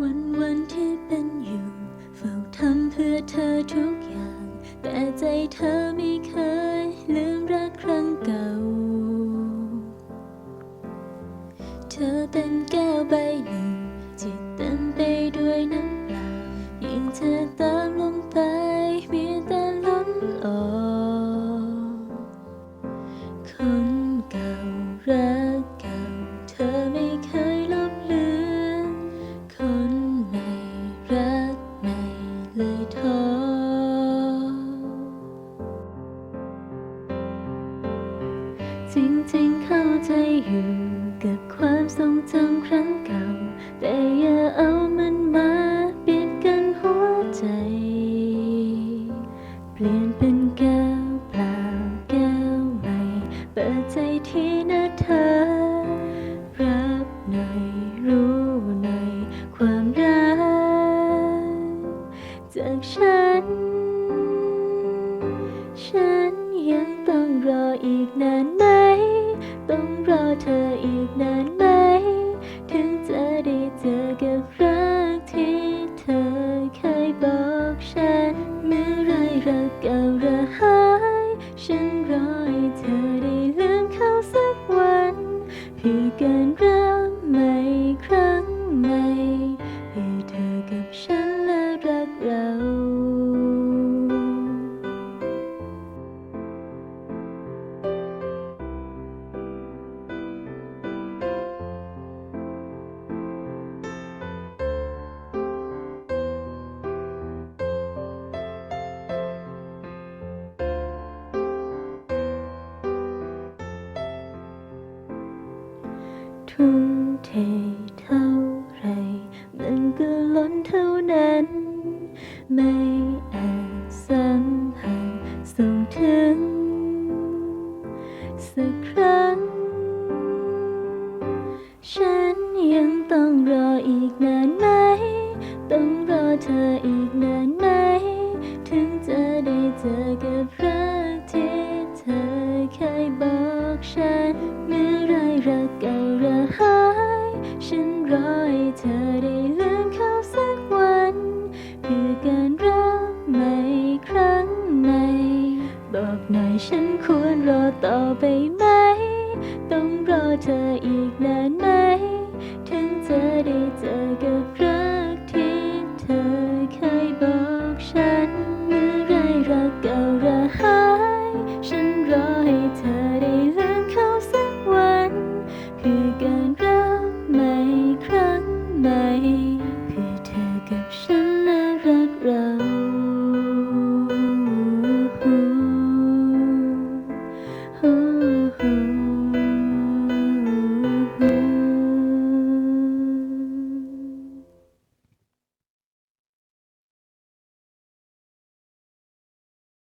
วันวันที่เป็นอยู่ เฝ้าทำเพื่อเธอทุกอย่าง แต่ใจเธอไม่เคย จริงๆเข้าใจอยู่กับความทรงจำครั้งเก่า แต่อย่าเอามันมาปิดกันหัวใจ เปลี่ยนเป็นแก้วเปล่าแก้วใหม่เปิดใจที่น้าเธอ รับหน่อยรู้หน่อยความรักจากฉัน ฉันยังต้องรออีกนาน ทุ่มเทเท่าไร มันก็ล้นเท่านั้น ไม่อาจสัมผัสส่งถึง สักครั้ง ฉันยังต้องรอ ฉันควรรอต่อไปไหม ต้องรอเธออีกนานไหม ถึงจะได้เจอกับรักที่เธอเคยบอกฉันเมื่อไรรักเก่าระหา